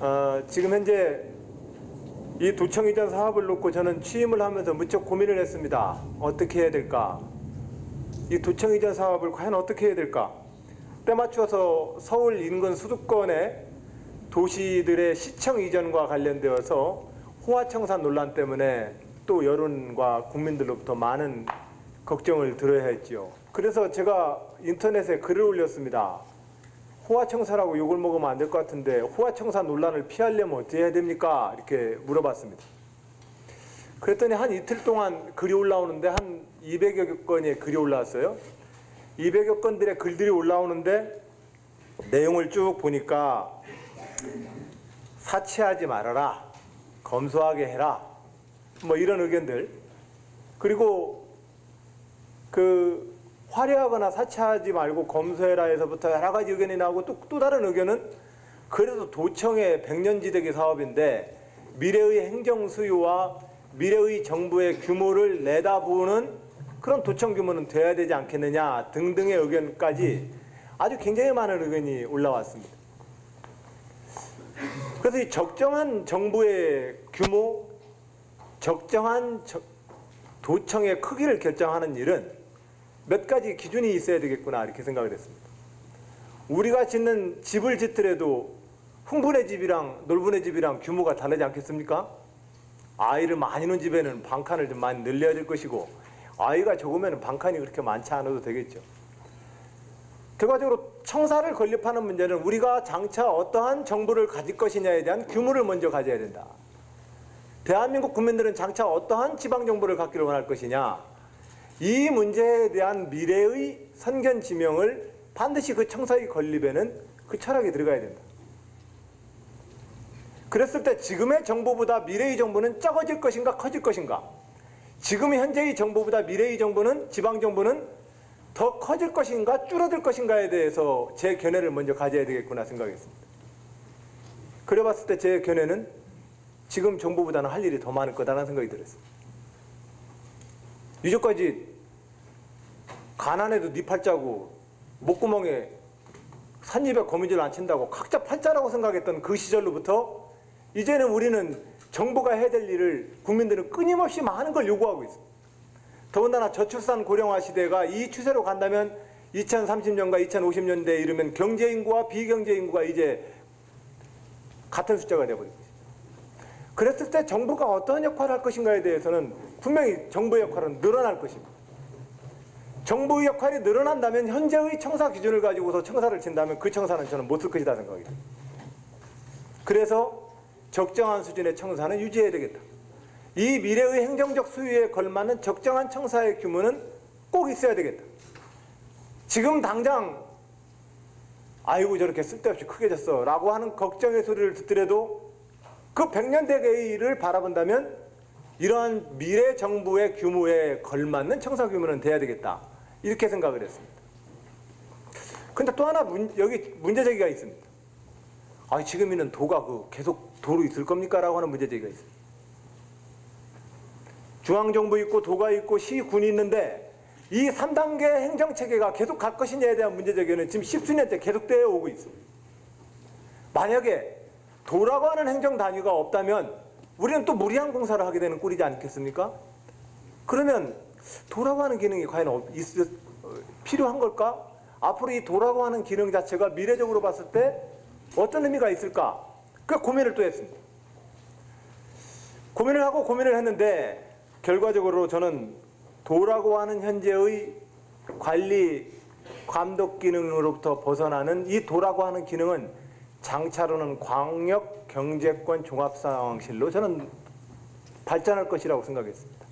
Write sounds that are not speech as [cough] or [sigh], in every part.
어, 지금 현재 이 도청 이전 사업을 놓고 저는 취임을 하면서 무척 고민을 했습니다. 어떻게 해야 될까? 이 도청 이전 사업을 과연 어떻게 해야 될까? 때 맞춰서 서울 인근 수도권의 도시들의 시청 이전과 관련되어서 호화청사 논란 때문에 또 여론과 국민들로부터 많은 걱정을 들어야 했지요. 그래서 제가 인터넷에 글을 올렸습니다. 호화청사라고 욕을 먹으면 안 될 것 같은데 호화청사 논란을 피하려면 어떻게 해야 됩니까? 이렇게 물어봤습니다. 그랬더니 한 이틀 동안 글이 올라오는데 한 200여 건의 글이 올라왔어요. 200여 건들의 글들이 올라오는데 내용을 쭉 보니까 사치하지 말아라. 검소하게 해라. 뭐 이런 의견들. 그리고 그 화려하거나 사치하지 말고 검소해라에서부터 여러 가지 의견이 나오고 또, 또 다른 의견은 그래도 도청의 백년지대기 사업인데 미래의 행정 수요와 미래의 정부의 규모를 내다보는 그런 도청 규모는 돼야 되지 않겠느냐 등등의 의견까지 아주 굉장히 많은 의견이 올라왔습니다. 그래서 이 적정한 정부의 규모, 적정한 저- 도청의 크기를 결정하는 일은 몇 가지 기준이 있어야 되겠구나 이렇게 생각을 했습니다. 우리가 짓는 집을 짓더라도 흥분의 집이랑 놀분의 집이랑 규모가 다르지 않겠습니까? 아이를 많이 놓은 집에는 방칸을 좀 많이 늘려야 될 것이고 아이가 적으면 방칸이 그렇게 많지 않아도 되겠죠. 결과적으로 청사를 건립하는 문제는 우리가 장차 어떠한 정부를 가질 것이냐에 대한 규모를 먼저 가져야 된다. 대한민국 국민들은 장차 어떠한 지방 정부를 갖기를 원할 것이냐. 이 문제에 대한 미래의 선견 지명을 반드시 그 청사의 건립에는 그 철학이 들어가야 된다. 그랬을 때 지금의 정부보다 미래의 정부는 적어질 것인가 커질 것인가? 지금 현재의 정부보다 미래의 정부는 지방 정부는 더 커질 것인가 줄어들 것인가에 대해서 제 견해를 먼저 가져야 되겠구나 생각했습니다. 그래 봤을 때 제 견해는 지금 정부보다는 할 일이 더 많을 거다라는 생각이 들었습니다. 이제까지 가난해도 네 팔자고 목구멍에 산입에 거미줄 안 친다고 각자 팔자라고 생각했던 그 시절로부터 이제는 우리는 정부가 해야 될 일을 국민들은 끊임없이 많은 걸 요구하고 있습니다. 더군다나 저출산 고령화 시대가 이 추세로 간다면 2030년과 2050년대에 이르면 경제 인구와 비경제 인구가 이제 같은 숫자가 되어버릴 것입니다. 그랬을 때 정부가 어떤 역할을 할 것인가에 대해서는 분명히 정부의 역할은 늘어날 것입니다. 정부의 역할이 늘어난다면 현재의 청사 기준을 가지고서 청사를 친다면 그 청사는 저는 못 쓸 것이다 생각이 듭니다. 그래서 적정한 수준의 청사는 유지해야 되겠다. 이 미래의 행정적 수요에 걸맞는 적정한 청사의 규모는 꼭 있어야 되겠다. 지금 당장 아이고 저렇게 쓸데없이 크게 졌어 라고 하는 걱정의 소리를 듣더라도 그 백년대계를 바라본다면 이러한 미래 정부의 규모에 걸맞는 청사 규모는 돼야 되겠다. 이렇게 생각을 했습니다. 근데 또 하나 문, 여기 문제 제기가 있습니다. 아, 지금 있는 도가 그 계속 도로 있을 겁니까? 라고 하는 문제 제기가 있습니다. 중앙정부 있고 도가 있고 시, 군이 있는데 이 3단계 행정체계가 계속 갈 것이냐에 대한 문제 제기는 지금 십수년째 계속되어 오고 있습니다. 만약에 도라고 하는 행정 단위가 없다면 우리는 또 무리한 공사를 하게 되는 꼴이지 않겠습니까? 그러면 도라고 하는 기능이 과연 없- 있, 어, 필요한 걸까? 앞으로 이 도라고 하는 기능 자체가 미래적으로 봤을 때 어떤 의미가 있을까? 그 고민을 또 했습니다. 고민을 하고 고민을 했는데 결과적으로 저는 도라고 하는 현재의 관리 감독 기능으로부터 벗어나는 이 도라고 하는 기능은 장차로는 광역 경제권 종합 상황실로 저는 발전할 것이라고 생각했습니다.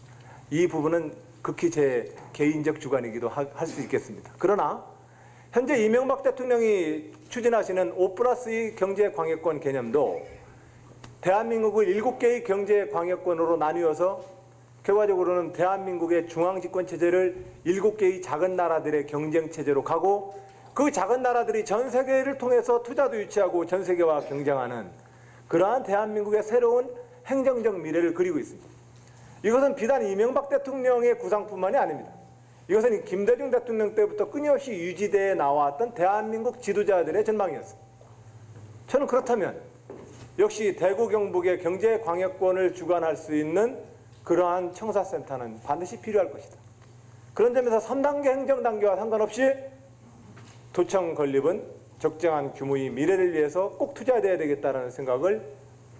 이 부분은 극히 제 개인적 주관이기도 할 수 있겠습니다. 그러나 현재 이명박 대통령이 추진하시는 5 플러스 2 경제 광역권 개념도 대한민국을 7개의 경제 광역권으로 나뉘어서 결과적으로는 대한민국의 중앙집권 체제를 7개의 작은 나라들의 경쟁 체제로 가고 그 작은 나라들이 전 세계를 통해서 투자도 유치하고 전 세계와 경쟁하는 그러한 대한민국의 새로운 행정적 미래를 그리고 있습니다. 이것은 비단 이명박 대통령의 구상뿐만이 아닙니다. 이것은 김대중 대통령 때부터 끊임없이 유지되어 나왔던 대한민국 지도자들의 전망이었습니다. 저는 그렇다면 역시 대구 경북의 경제 광역권을 주관할 수 있는 그러한 청사센터는 반드시 필요할 것이다. 그런 점에서 3단계 행정 단계와 상관없이 도청 건립은 적정한 규모의 미래를 위해서 꼭 투자돼야 되겠다는 생각을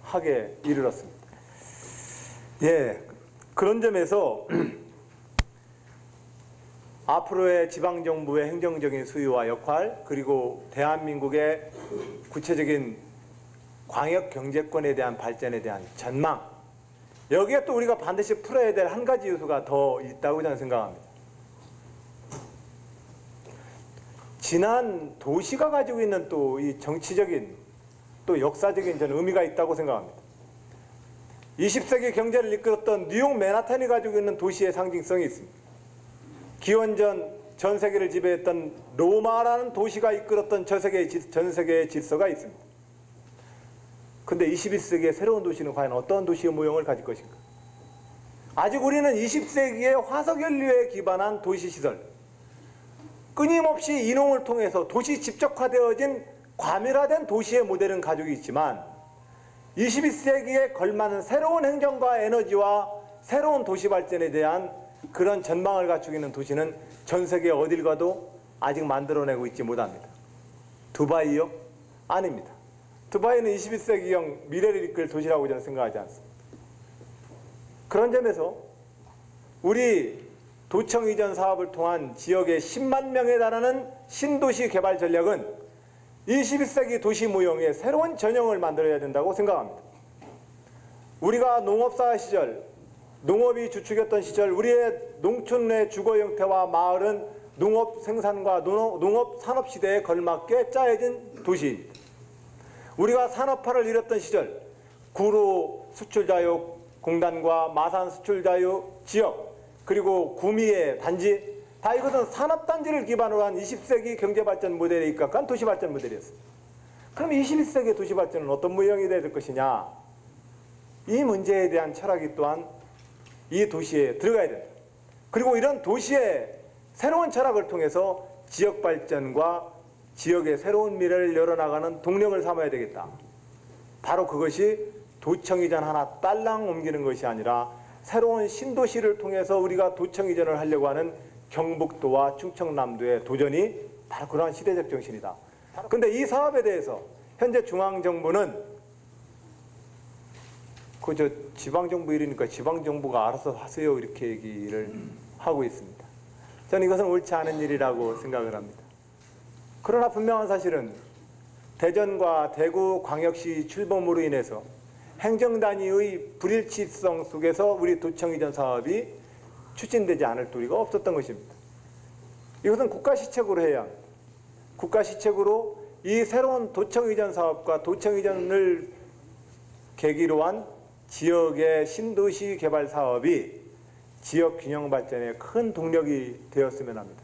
하게 이르렀습니다. 예, 그런 점에서 [clears throat] 앞으로의 지방 정부의 행정적인 수요와 역할 그리고 대한민국의 구체적인 광역 경제권에 대한 발전에 대한 전망 여기에 또 우리가 반드시 풀어야 될 한 가지 요소가 더 있다고 저는 생각합니다. 지난 도시가 가지고 있는 또 이 정치적인 또 역사적인 저는 의미가 있다고 생각합니다. 20세기 경제를 이끌었던 뉴욕 맨하탄이 가지고 있는 도시의 상징성이 있습니다. 기원전 전 세계를 지배했던 로마라는 도시가 이끌었던 전 세계의, 질- 전 세계의 질서가 있습니다. 근데 21세기의 새로운 도시는 과연 어떤 도시의 모형을 가질 것인가? 아직 우리는 20세기의 화석연료에 기반한 도시 시설, 끊임없이 이농을 통해서 도시 집적화되어진 과밀화된 도시의 모델은 가지고 있지만 21세기에 걸맞는 새로운 행정과 에너지와 새로운 도시 발전에 대한 그런 전망을 갖추고 있는 도시는 전 세계 어딜 가도 아직 만들어내고 있지 못합니다. 두바이요? 아닙니다. 두바이는 21세기형 미래를 이끌 도시라고 저는 생각하지 않습니다. 그런 점에서 우리 도청 이전 사업을 통한 지역의 10만 명에 달하는 신도시 개발 전략은 21세기 도시 모형의 새로운 전형을 만들어야 된다고 생각합니다. 우리가 농업사 시절, 농업이 주축이었던 시절 우리의 농촌의 주거 형태와 마을은 농업 생산과 농업 산업 시대에 걸맞게 짜여진 도시입니다. 우리가 산업화를 이뤘던 시절 구로 수출자유 공단과 마산 수출자유 지역 그리고 구미의 단지 다 이것은 산업단지를 기반으로 한 20세기 경제발전 모델에 입각한 도시발전 모델이었습니다. 그럼 21세기 도시발전은 어떤 모형이 돼야 될 것이냐? 이 문제에 대한 철학이 또한 이 도시에 들어가야 된다. 그리고 이런 도시의 새로운 철학을 통해서 지역 발전과 지역의 새로운 미래를 열어나가는 동력을 삼아야 되겠다. 바로 그것이 도청 이전 하나 딸랑 옮기는 것이 아니라 새로운 신도시를 통해서 우리가 도청 이전을 하려고 하는 경북도와 충청남도의 도전이 바로 그러한 시대적 정신이다. 근데 이 사업에 대해서 현재 중앙정부는 그 저 지방정부 일이니까 지방정부가 알아서 하세요 이렇게 얘기를 하고 있습니다. 저는 이것은 옳지 않은 일이라고 생각을 합니다. 그러나 분명한 사실은 대전과 대구 광역시 출범으로 인해서 행정 단위의 불일치성 속에서 우리 도청 이전 사업이 추진되지 않을 도리가 없었던 것입니다. 이것은 국가 시책으로 해야. 국가 시책으로 이 새로운 도청 이전 사업과 도청 이전을 계기로 한 지역의 신도시 개발 사업이 지역 균형 발전에 큰 동력이 되었으면 합니다.